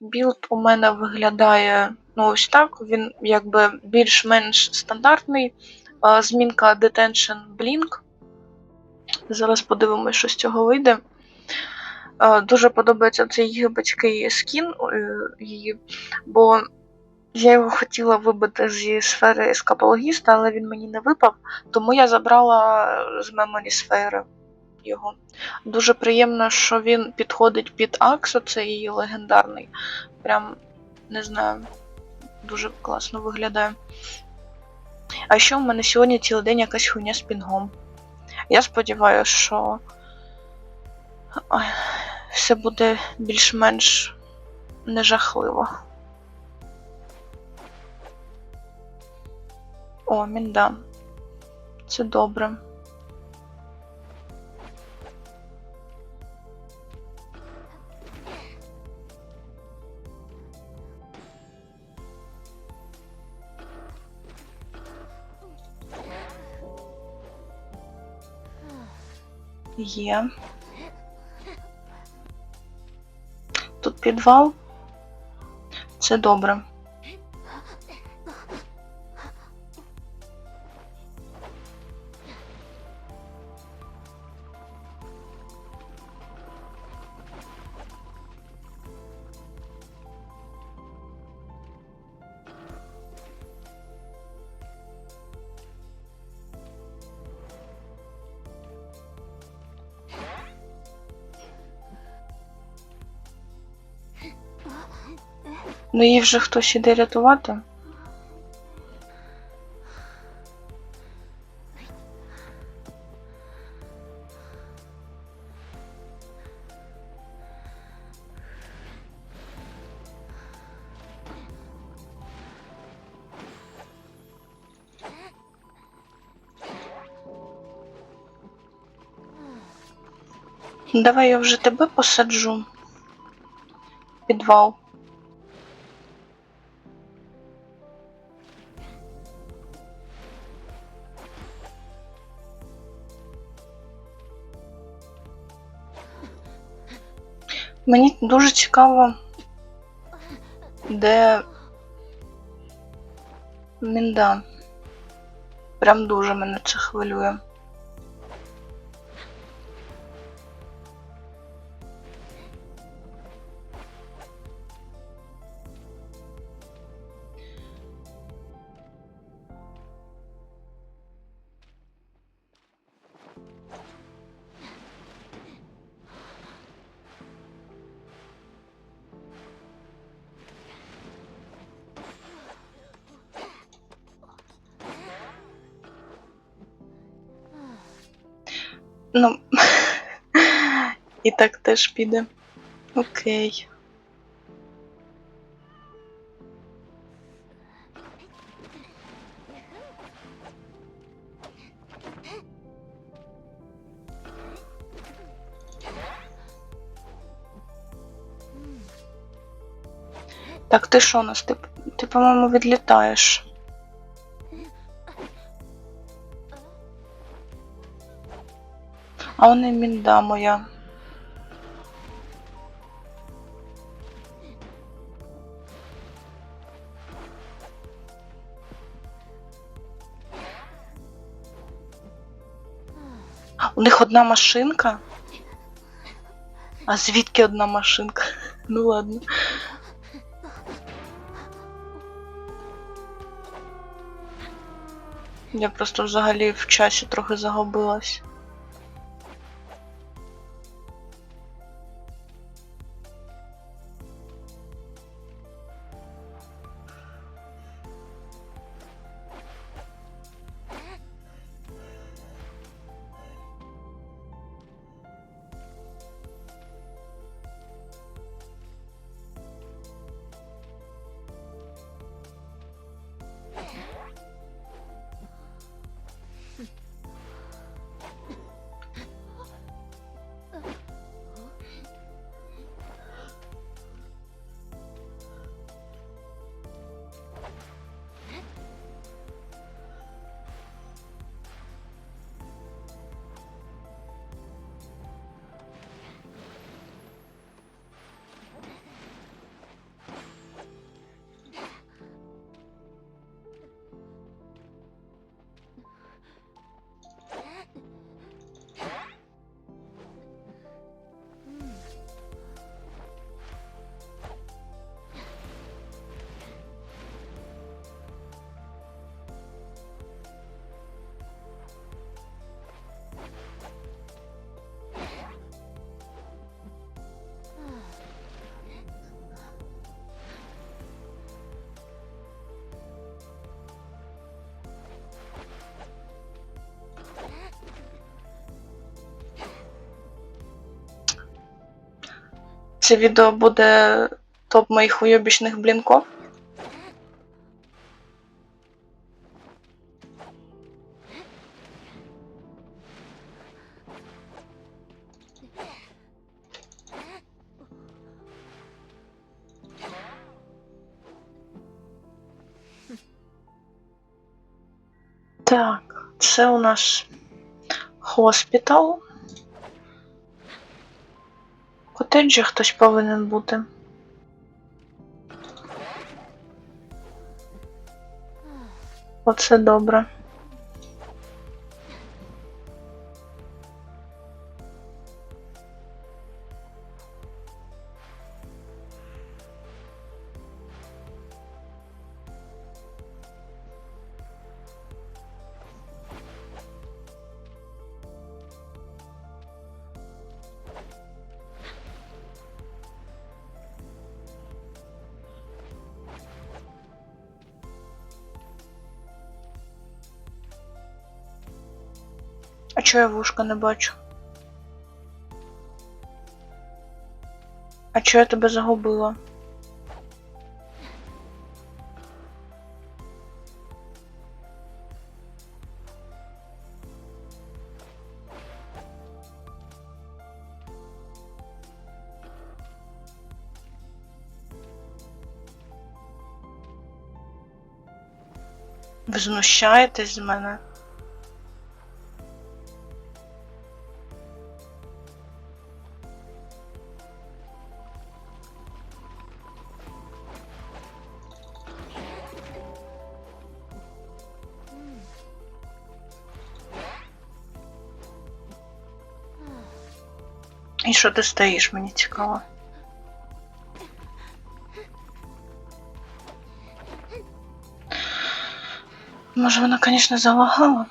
Білд у мене виглядає ну, ось так. Він якби більш-менш стандартний. Змінка Detention Blink. Зараз подивимось, що з цього вийде. Дуже подобається цей гибацький скін е, її, бо я його хотіла вибити зі сфери ескапологіста, але він мені не випав, тому я забрала з меморі сфери його. Дуже приємно, що він підходить під Аксо, це її легендарний. Прям не знаю, дуже класно виглядає. А ще в мене сьогодні цілий день якась хуйня з пінгом. Я сподіваюся, що ой, все буде більш-менш нежахливо. О, мінда. Це добре. Є. Тут підвал. Це добре. Ну її вже хтось іде рятувати. Давай я вже тебе посаджу. Підвал. Мені дуже цікаво, де Мінда. Прям дуже мене це хвилює. Ну, і так теж піде. Окей. Так, ти що у нас? Ти, ти по-моєму, відлітаєш. А вона мінда моя. У них одна машинка. А звідки одна машинка? Ну ладно. Я просто взагалі в часі трохи загубилась. Це відео буде топ моїх уйобічних блінков. Так, це у нас хоспітал. będzie ktoś powinien butem. Oce dobra. А чого я вушка не бачу? А чого я тебе загубила? Ви знущаєтесь з мене? що ти стоїш, мені цікаво. Може, вона, звісно, залагала.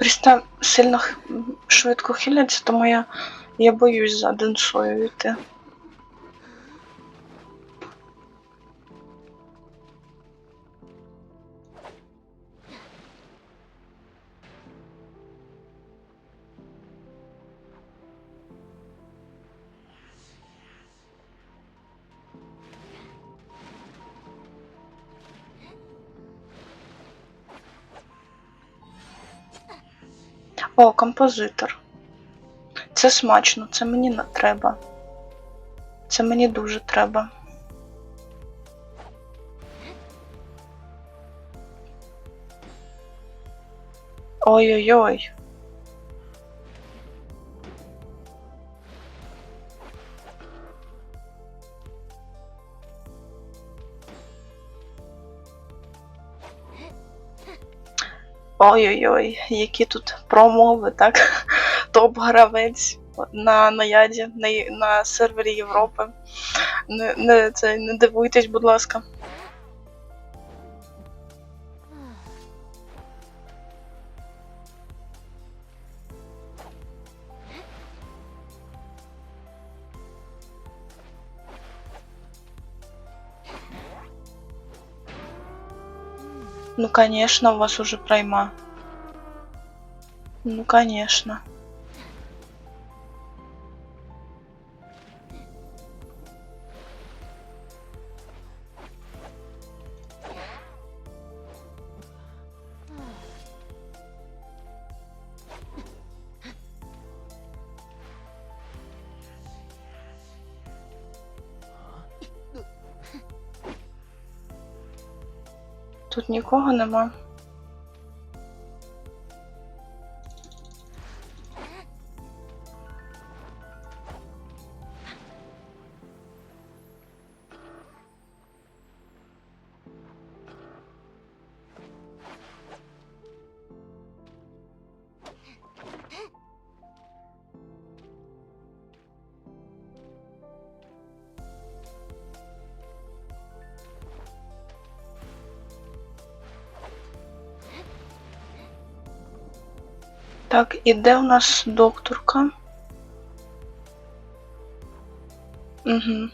Пристав сильно швидко хиляться, тому я, я боюсь за Денсою йти. О, композитор. Це смачно, це мені не треба. Це мені дуже треба. Ой-ой-ой. Ой-ой-ой, які тут промови, так? Топ-гравець на наяді, на, на сервері Європи. Не, не, це, не дивуйтесь, будь ласка. Ну, конечно, у вас уже пройма. Ну, конечно. Тут нікого нема. Так, і де у нас докторка? Угу.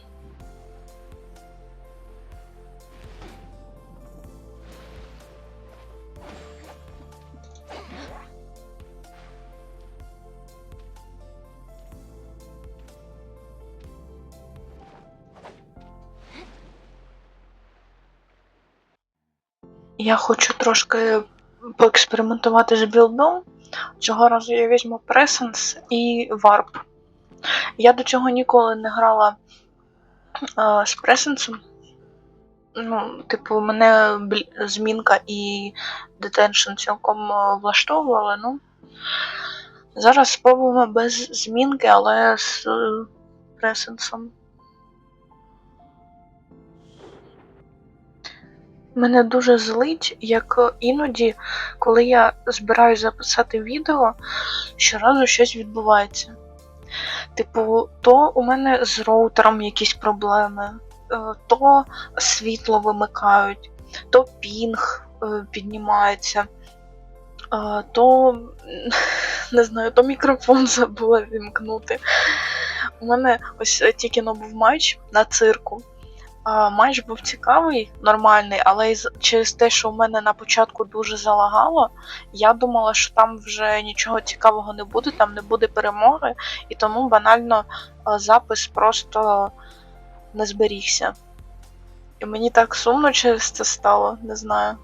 Я хочу трошки поекспериментувати з білдом. Цього разу я візьму Presence і Warp. Я до цього ніколи не грала е, з Presence. Ну, типу, мене змінка і Detention цілком е, влаштовували, ну. Зараз спробуємо без змінки, але з е, Мене дуже злить, як іноді, коли я збираюсь записати відео, щоразу щось відбувається. Типу, то у мене з роутером якісь проблеми, е, то світло вимикають, то пінг е, піднімається, е, то не знаю, то мікрофон забула вімкнути. У мене ось тільки но був матч на цирку. Матч був цікавий, нормальний, але через те, що у мене на початку дуже залагало, я думала, що там вже нічого цікавого не буде, там не буде перемоги, і тому банально запис просто не зберігся. І мені так сумно через це стало, не знаю.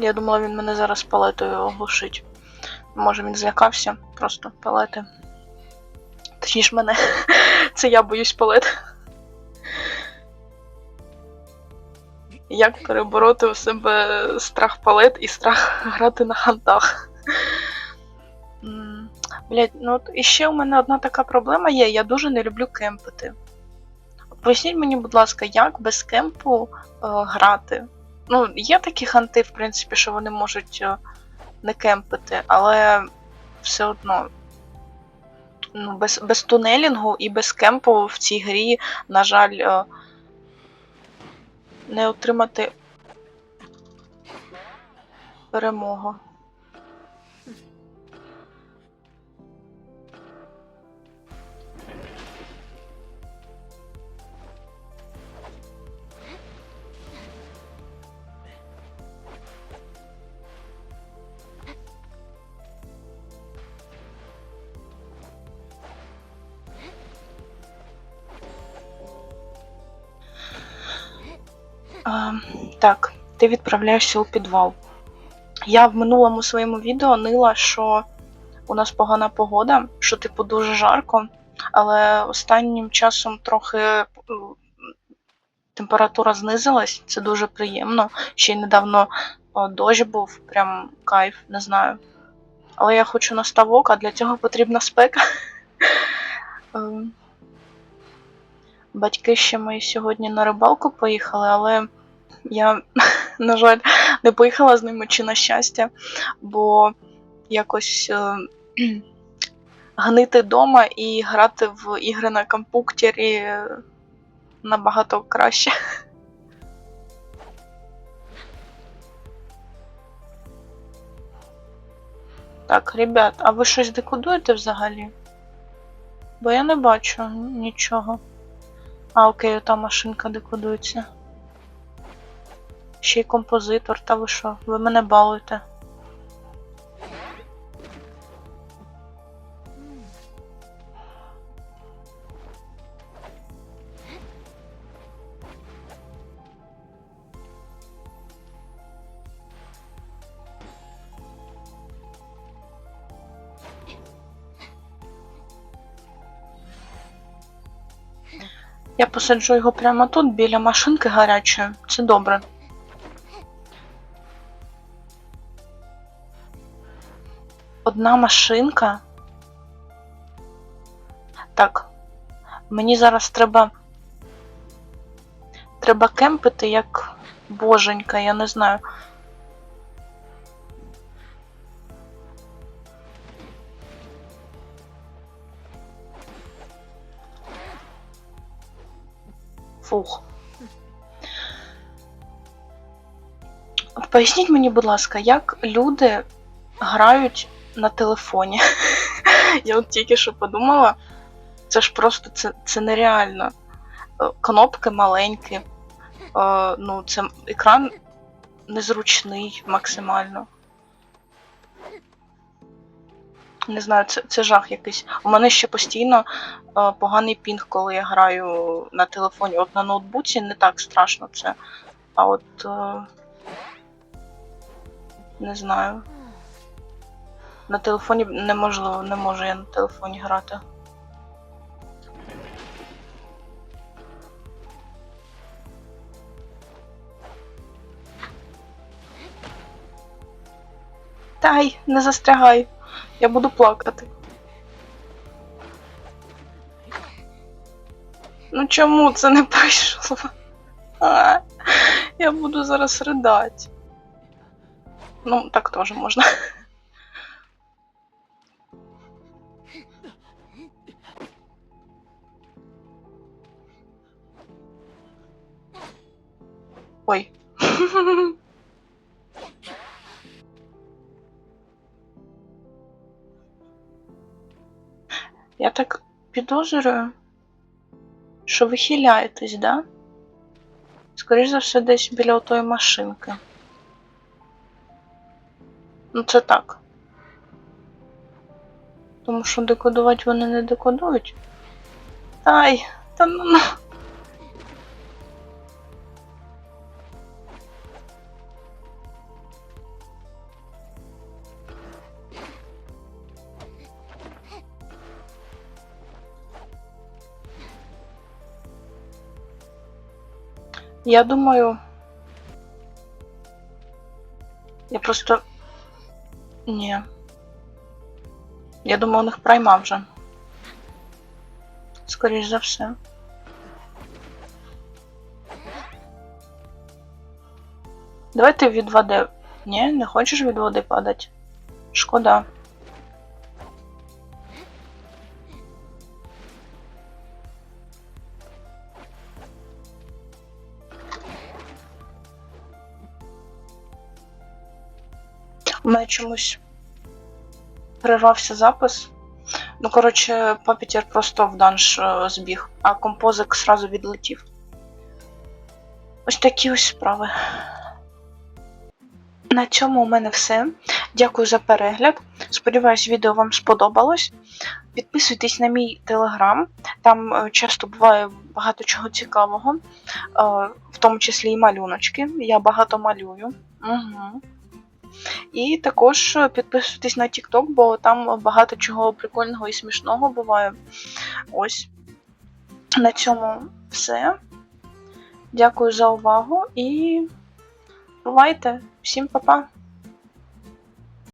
Я думала, він мене зараз палетою оглушить. Може він злякався, просто палети. Точніше мене. Це я боюсь палет. Як перебороти у себе страх палет і страх грати на хантах? Блять, ну от іще у мене одна така проблема є, я дуже не люблю кемпити. Поясніть мені, будь ласка, як без кемпу е, грати? Ну, є такі ханти, в принципі, що вони можуть е, не кемпити, але все одно. Ну, без, без тунелінгу і без кемпу в цій грі, на жаль, е, не отримати перемогу. Так, ти відправляєшся у підвал. Я в минулому своєму відео нила, що у нас погана погода, що типу дуже жарко, але останнім часом трохи температура знизилась, це дуже приємно. Ще й недавно дощ був, прям кайф, не знаю. Але я хочу на ставок, а для цього потрібна спека. Ем, Батьки ще мої сьогодні на рибалку поїхали, але я, на жаль, не поїхала з ними чи на щастя, бо якось е, гнити вдома і грати в ігри на компуктері е, набагато краще. Так, ребят, а ви щось декодуєте взагалі? Бо я не бачу нічого. А, окей, та машинка декодується. Ще й композитор, та ви що? Ви мене балуєте. Я посаджу його прямо тут, біля машинки гарячої. Це добре. Одна машинка. Так. Мені зараз треба. Треба кемпити як боженька, я не знаю. Фух. Поясніть мені, будь ласка, як люди грають на телефоні? Я от тільки що подумала, це ж просто це, це нереально. Е, Кнопки маленькі, е, ну, це екран незручний максимально. Не знаю, це, це жах якийсь. У мене ще постійно е, поганий пінг, коли я граю на телефоні. От на ноутбуці не так страшно це. А от. Е, не знаю. На телефоні неможливо, не можу я на телефоні грати. Тай, не застрягай. Я буду плакати. Ну чому це не пройшло? А, я буду зараз ридати. Ну, так теж можна. Так підозрюю, що ви хиляєтесь, да? Скоріше за все, десь біля отої машинки. Ну, це так. Тому що декодувати вони не декодують. Ай, та ну. ну. Я думаю. Я просто. Ні. Я думаю, у них прайма вже. Скоріш за все. Давай ти від води. Ні, не хочеш від води падати? Шкода. Чомусь перервався запис. Ну, коротше, папітер просто в данж е, збіг, а композик сразу відлетів. Ось такі ось справи. На цьому у мене все. Дякую за перегляд. Сподіваюсь, відео вам сподобалось. Підписуйтесь на мій телеграм, там е, часто буває багато чого цікавого, е, в тому числі і малюночки. Я багато малюю. Угу. І також підписуйтесь на TikTok, бо там багато чого прикольного і смішного буває. Ось. На цьому все. Дякую за увагу і бувайте! Всім па-па!